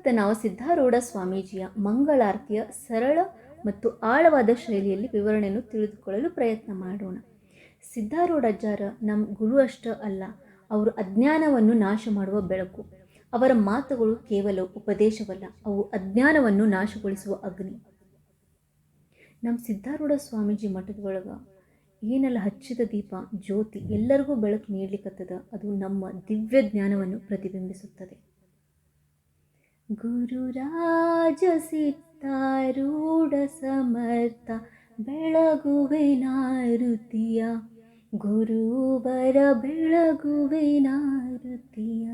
ಇವತ್ತು ನಾವು ಸಿದ್ಧಾರೂಢ ಸ್ವಾಮೀಜಿಯ ಮಂಗಳಾರತಿಯ ಸರಳ ಮತ್ತು ಆಳವಾದ ಶೈಲಿಯಲ್ಲಿ ವಿವರಣೆಯನ್ನು ತಿಳಿದುಕೊಳ್ಳಲು ಪ್ರಯತ್ನ ಮಾಡೋಣ. ಸಿದ್ಧಾರೂಢಜ್ಜಾರ ನಮ್ಮ ಗುರು ಅಷ್ಟ ಅಲ್ಲ, ಅವರು ಅಜ್ಞಾನವನ್ನು ನಾಶ ಮಾಡುವ ಬೆಳಕು. ಅವರ ಮಾತುಗಳು ಕೇವಲ ಉಪದೇಶವಲ್ಲ, ಅವು ಅಜ್ಞಾನವನ್ನು ನಾಶಗೊಳಿಸುವ ಅಗ್ನಿ. ನಮ್ಮ ಸಿದ್ಧಾರೂಢ ಸ್ವಾಮೀಜಿ ಮಠದೊಳಗೆ ಏನೆಲ್ಲ ಹಚ್ಚಿದ ದೀಪ, ಜ್ಯೋತಿ ಎಲ್ಲರಿಗೂ ಬೆಳಕು ನೀಡ್ಲಿಕ್ಕತ್ತದ ಅದು ನಮ್ಮ ದಿವ್ಯ ಜ್ಞಾನವನ್ನು ಪ್ರತಿಬಿಂಬಿಸುತ್ತದೆ. ಗುರುರಾಜ ಸಿತ್ತಾರೂಢ ಸಮರ್ಥ ಬೆಳಗುವೆನಾರುತಿಯ. ಗುರುವರ ಋತಿಯ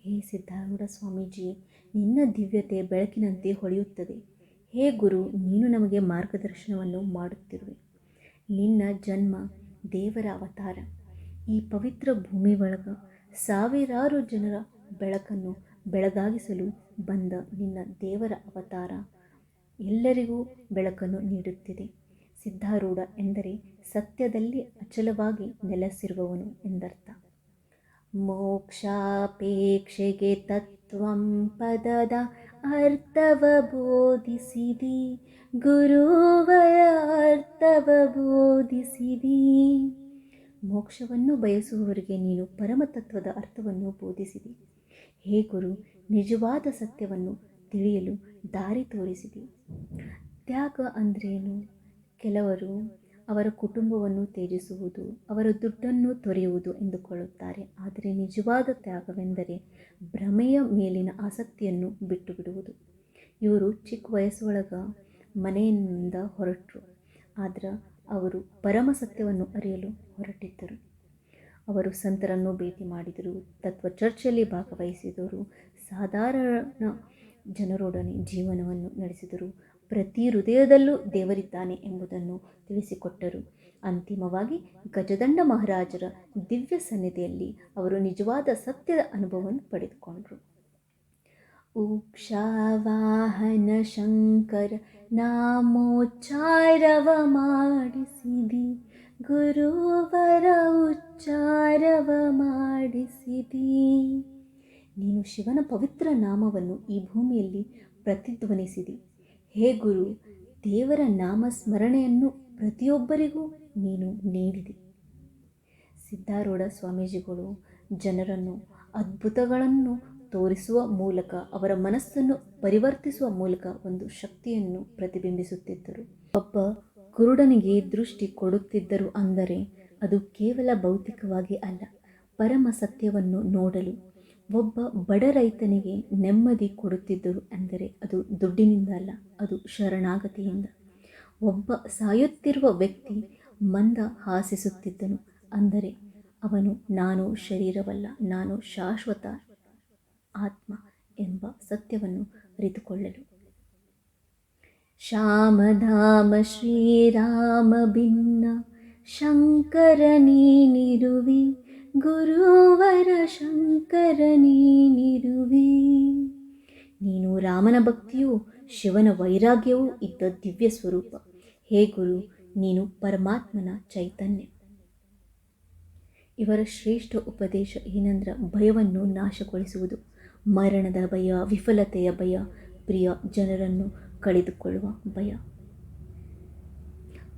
ಹೇ ಸಿದ್ಧಾರೂಢ ಸ್ವಾಮೀಜಿ, ನಿನ್ನ ದಿವ್ಯತೆ ಬೆಳಕಿನಂತೆ ಹೊಳೆಯುತ್ತದೆ. ಹೇ ಗುರು, ನೀನು ನಮಗೆ ಮಾರ್ಗದರ್ಶನವನ್ನು ಮಾಡುತ್ತಿರುವೆ. ನಿನ್ನ ಜನ್ಮ ದೇವರ ಅವತಾರ. ಈ ಪವಿತ್ರ ಭೂಮಿ ಒಳಗ ಸಾವಿರಾರು ಜನರ ಬೆಳಕನ್ನು ಬೆಳಗಾಗಿಸಲು ಬಂದ ನಿನ್ನ ದೇವರ ಅವತಾರ ಎಲ್ಲರಿಗೂ ಬೆಳಕನ್ನು ನೀಡುತ್ತಿದೆ. ಸಿದ್ಧಾರೂಢ ಎಂದರೆ ಸತ್ಯದಲ್ಲಿ ಅಚಲವಾಗಿ ನೆಲೆಸಿರುವವನು ಎಂದರ್ಥ. ಮೋಕ್ಷಾಪೇಕ್ಷೆಗೆ ತತ್ವಂ ಪದದ ಅರ್ಥವ ಬೋಧಿಸಿದಿ. ಗುರುವರ ಅರ್ಥವ ಬೋಧಿಸಿದಿ. ಮೋಕ್ಷವನ್ನು ಬಯಸುವವರಿಗೆ ನೀನು ಪರಮತತ್ವದ ಅರ್ಥವನ್ನು ಬೋಧಿಸಿದಿ. ಹೇ ಗುರು, ನಿಜವಾದ ಸತ್ಯವನ್ನು ತಿಳಿಯಲು ದಾರಿ ತೋರಿಸಿದೆ. ತ್ಯಾಗ ಅಂದ್ರೇನು? ಕೆಲವರು ಅವರ ಕುಟುಂಬವನ್ನು ತ್ಯಜಿಸುವುದು, ಅವರ ದುಡ್ಡನ್ನು ತೊರೆಯುವುದು ಎಂದುಕೊಳ್ಳುತ್ತಾರೆ. ಆದರೆ ನಿಜವಾದ ತ್ಯಾಗವೆಂದರೆ ಭ್ರಮೆಯ ಮೇಲಿನ ಆಸಕ್ತಿಯನ್ನು ಬಿಟ್ಟು ಬಿಡುವುದು ಇವರು ಚಿಕ್ಕ ವಯಸ್ಸೊಳಗ ಮನೆಯಿಂದ ಹೊರಟರು, ಆದ್ರೆ ಅವರು ಪರಮ ಸತ್ಯವನ್ನು ಅರಿಯಲು ಹೊರಟಿದ್ದರು. ಅವರು ಸಂತರನ್ನು ಭೇಟಿ ಮಾಡಿದರು. ತತ್ವ ಚರ್ಚೆಯಲ್ಲಿ ಭಾಗವಹಿಸಿದರು ಸಾಧಾರಣ ಜನರೊಡನೆ ಜೀವನವನ್ನು ನಡೆಸಿದರು. ಪ್ರತಿ ಹೃದಯದಲ್ಲೂ ದೇವರಿದ್ದಾನೆ ಎಂಬುದನ್ನು ತಿಳಿಸಿಕೊಟ್ಟರು. ಅಂತಿಮವಾಗಿ ಗಜದಂಡ ಮಹಾರಾಜರ ದಿವ್ಯ ಸನ್ನಿಧಿಯಲ್ಲಿ ಅವರು ನಿಜವಾದ ಸತ್ಯದ ಅನುಭವವನ್ನು ಪಡೆದುಕೊಂಡರು. ಉಕ್ಷಾವಾಹನ ಶಂಕರ ನಾಮೋಚ್ಚಾರವ ಮಾಡಿಸಿದಿ. ಗುರುವರ ಉಚ್ಚಾರವ ಮಾಡಿಸಿದಿ. ನೀನು ಶಿವನ ಪವಿತ್ರ ನಾಮವನ್ನು ಈ ಭೂಮಿಯಲ್ಲಿ ಪ್ರತಿಧ್ವನಿಸಿದಿ. ಹೇ ಗುರು, ದೇವರ ನಾಮ ಸ್ಮರಣೆಯನ್ನು ಪ್ರತಿಯೊಬ್ಬರಿಗೂ ನೀನು ನೀಡಿದಿ. ಸಿದ್ಧಾರೂಢ ಸ್ವಾಮೀಜಿಗಳು ಜನರನ್ನು, ಅದ್ಭುತಗಳನ್ನು ತೋರಿಸುವ ಮೂಲಕ, ಅವರ ಮನಸ್ಸನ್ನು ಪರಿವರ್ತಿಸುವ ಮೂಲಕ ಒಂದು ಶಕ್ತಿಯನ್ನು ಪ್ರತಿಬಿಂಬಿಸುತ್ತಿದ್ದರು. ಒಬ್ಬ ಕುರುಡನಿಗೆ ದೃಷ್ಟಿ ಕೊಡುತ್ತಿದ್ದರು ಅಂದರೆ ಅದು ಕೇವಲ ಭೌತಿಕವಾಗಿ ಅಲ್ಲ, ಪರಮ ಸತ್ಯವನ್ನು ನೋಡಲು. ಒಬ್ಬ ಬಡ ರೈತನಿಗೆ ನೆಮ್ಮದಿ ಕೊಡುತ್ತಿದ್ದರು ಅಂದರೆ ಅದು ದುಡ್ಡಿನಿಂದ ಅಲ್ಲ, ಅದು ಶರಣಾಗತಿಯಿಂದ. ಒಬ್ಬ ಸಾಯುತ್ತಿರುವ ವ್ಯಕ್ತಿ ಮಂದ ಹಾಸಿಸುತ್ತಿದ್ದನು ಅಂದರೆ ಅವನು ನಾನು ಶರೀರವಲ್ಲ, ನಾನು ಶಾಶ್ವತ ಆತ್ಮ ಎಂಬ ಸತ್ಯವನ್ನು ಅರಿತುಕೊಳ್ಳಲು. ಶ್ಯಾಮಧಾಮ ಶ್ರೀರಾಮ ಭಿನ್ನ ಶಂಕರ ನೀನಿರುವಿ, ಗುರುವರ ಶಂಕರ ನೀನಿರುವಿ. ನೀನು ರಾಮನ ಭಕ್ತಿಯೂ ಶಿವನ ವೈರಾಗ್ಯವೂ ಇದ್ದ ದಿವ್ಯ ಸ್ವರೂಪ. ಹೇ ಗುರು, ನೀನು ಪರಮಾತ್ಮನ ಚೈತನ್ಯ. ಇವರ ಶ್ರೇಷ್ಠ ಉಪದೇಶ ಏನಂದ್ರೆ ಭಯವನ್ನು ನಾಶಗೊಳಿಸುವುದು. ಮರಣದ ಭಯ, ವಿಫಲತೆಯ ಭಯ, ಪ್ರಿಯ ಜನರನ್ನು ಕಳೆದುಕೊಳ್ಳುವ ಭಯ.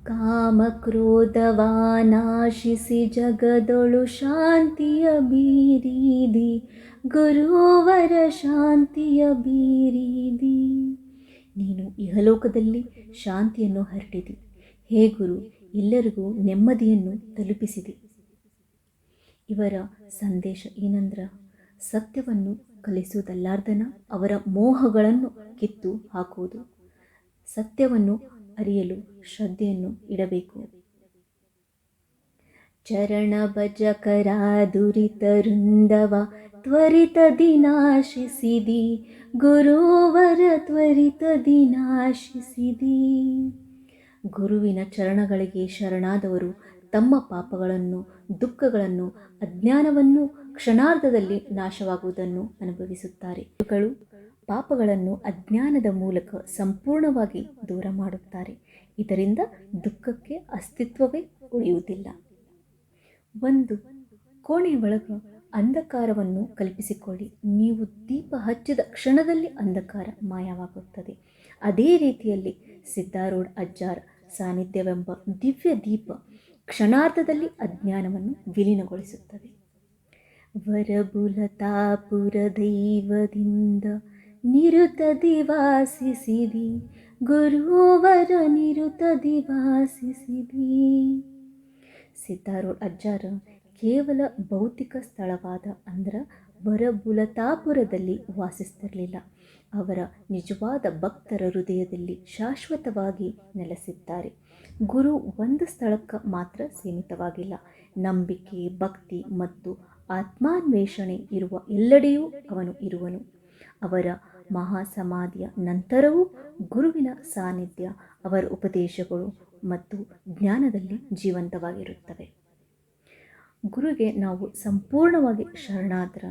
ಕಾಮಕ್ರೋಧವಾನಾಶಿಸಿ ಜಗದೊಳು ಶಾಂತಿಯ ಬೀರಿದಿ, ಗುರುವರ ಶಾಂತಿಯ ಬೀರಿದಿ. ನೀನು ಇಹಲೋಕದಲ್ಲಿ ಶಾಂತಿಯನ್ನು ಹರಡಿದಿ. ಹೇ ಗುರು, ಎಲ್ಲರಿಗೂ ನೆಮ್ಮದಿಯನ್ನು ತಲುಪಿಸಿದೆ. ಇವರ ಸಂದೇಶ ಏನಂದ್ರ, ಸತ್ಯವನ್ನು ಕಲಿಸುವುದಲ್ಲಾರ್ದನ ಅವರ ಮೋಹಗಳನ್ನು ಕಿತ್ತು ಹಾಕುವುದು ಸತ್ಯವನ್ನು ಅರಿಯಲು ಶ್ರದ್ಧೆಯನ್ನು ಇಡಬೇಕು. ಚರಣ ಭಜಕರ ದುರಿತ ತ್ವರಿತ ದಿನಾಶಿಸಿದಿ. ಗುರುವರ ತ್ವರಿತ ದಿನಾಶಿಸಿದಿ. ಗುರುವಿನ ಚರಣಗಳಿಗೆ ಶರಣಾದವರು ತಮ್ಮ ಪಾಪಗಳನ್ನು, ದುಃಖಗಳನ್ನು, ಅಜ್ಞಾನವನ್ನು ಕ್ಷಣಾರ್ಧದಲ್ಲಿ ನಾಶವಾಗುವುದನ್ನು ಅನುಭವಿಸುತ್ತಾರೆ. ಪಾಪಗಳನ್ನು ಅಜ್ಞಾನದ ಮೂಲಕ ಸಂಪೂರ್ಣವಾಗಿ ದೂರ ಮಾಡುತ್ತಾರೆ. ಇದರಿಂದ ದುಃಖಕ್ಕೆ ಅಸ್ತಿತ್ವವೇ ಉಳಿಯುವುದಿಲ್ಲ. ಒಂದು ಕೋಣೆ ಒಳಗೆ ಅಂಧಕಾರವನ್ನು ಕಲ್ಪಿಸಿಕೊಳ್ಳಿ. ನೀವು ದೀಪ ಹಚ್ಚಿದ ಕ್ಷಣದಲ್ಲಿ ಅಂಧಕಾರ ಮಾಯವಾಗುತ್ತದೆ. ಅದೇ ರೀತಿಯಲ್ಲಿ ಸಿದ್ಧಾರೂಢ ಅಜ್ಜಾರ್ ಸಾನ್ನಿಧ್ಯವೆಂಬ ದಿವ್ಯ ದೀಪ ಕ್ಷಣಾರ್ಧದಲ್ಲಿ ಅಜ್ಞಾನವನ್ನು ವಿಲೀನಗೊಳಿಸುತ್ತದೆ. ವರಬುಲತಾಪುರ ದೈವದಿಂದ ನಿರುತದಿ ವಾಸಿಸಿದಿ. ಗುರುವರ ನಿರುತ ವಾಸಿಸಿದಿ. ಸಿದ್ಧಾರೂಢ ಅಜ್ಜಾರ, ಕೇವಲ ಭೌತಿಕ ಸ್ಥಳವಾದ ಅಂದ್ರೆ ಬರಬುಲತಾಪುರದಲ್ಲಿ ವಾಸಿಸ್ತಿರಲಿಲ್ಲ. ಅವರ ನಿಜವಾದ ಭಕ್ತರ ಹೃದಯದಲ್ಲಿ ಶಾಶ್ವತವಾಗಿ ನೆಲೆಸಿದ್ದಾರೆ. ಗುರು ಒಂದು ಸ್ಥಳಕ್ಕೆ ಮಾತ್ರ ಸೀಮಿತವಾಗಿಲ್ಲ. ನಂಬಿಕೆ, ಭಕ್ತಿ ಮತ್ತು ಆತ್ಮಾನ್ವೇಷಣೆ ಇರುವ ಎಲ್ಲೆಡೆಯೂ ಅವನು ಇರುವನು. ಅವರ ಮಹಾಸಮಾಧಿಯ ನಂತರವೂ ಗುರುವಿನ ಸಾನ್ನಿಧ್ಯ, ಅವರ ಉಪದೇಶಗಳು ಮತ್ತು ಜ್ಞಾನದಲ್ಲಿ ಜೀವಂತವಾಗಿರುತ್ತವೆ. ಗುರುಗೆ ನಾವು ಸಂಪೂರ್ಣವಾಗಿ ಶರಣಾದ್ರ,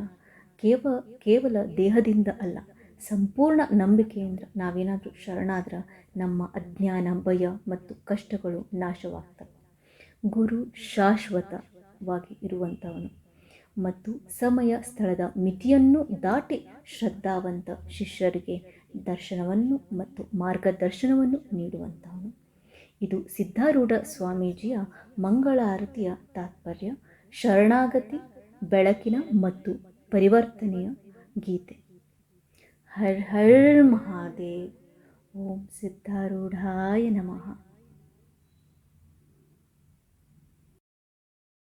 ಕೇವ, ಕೇವಲ ದೇಹದಿಂದ ಅಲ್ಲ, ಸಂಪೂರ್ಣ ನಂಬಿಕೆಯಿಂದ ನಾವೇನಾದರೂ ಶರಣಾದ್ರ, ನಮ್ಮ ಅಜ್ಞಾನ, ಭಯ ಮತ್ತು ಕಷ್ಟಗಳು ನಾಶವಾಗ್ತವೆ. ಗುರು ಶಾಶ್ವತವಾಗಿ ಇರುವಂಥವನು. ಮತ್ತು ಸಮಯ ಸ್ಥಳದ ಮಿತಿಯನ್ನು ದಾಟಿ ಶ್ರದ್ಧಾವಂತ ಶಿಷ್ಯರಿಗೆ ದರ್ಶನವನ್ನು ಮತ್ತು ಮಾರ್ಗದರ್ಶನವನ್ನು ನೀಡುವಂತಹವನು ಇದು ಸಿದ್ಧಾರೂಢ ಸ್ವಾಮೀಜಿಯ ಮಂಗಳಾರತಿಯ ತಾತ್ಪರ್ಯ, ಶರಣಾಗತಿ, ಬೆಳಕಿನ ಮತ್ತು ಪರಿವರ್ತನೆಯ ಗೀತೆ. ಹರ್ ಹರ್ ಮಹಾದೇವ್, ಓಂ ಸಿದ್ಧಾರೂಢಾಯ ನಮಃ.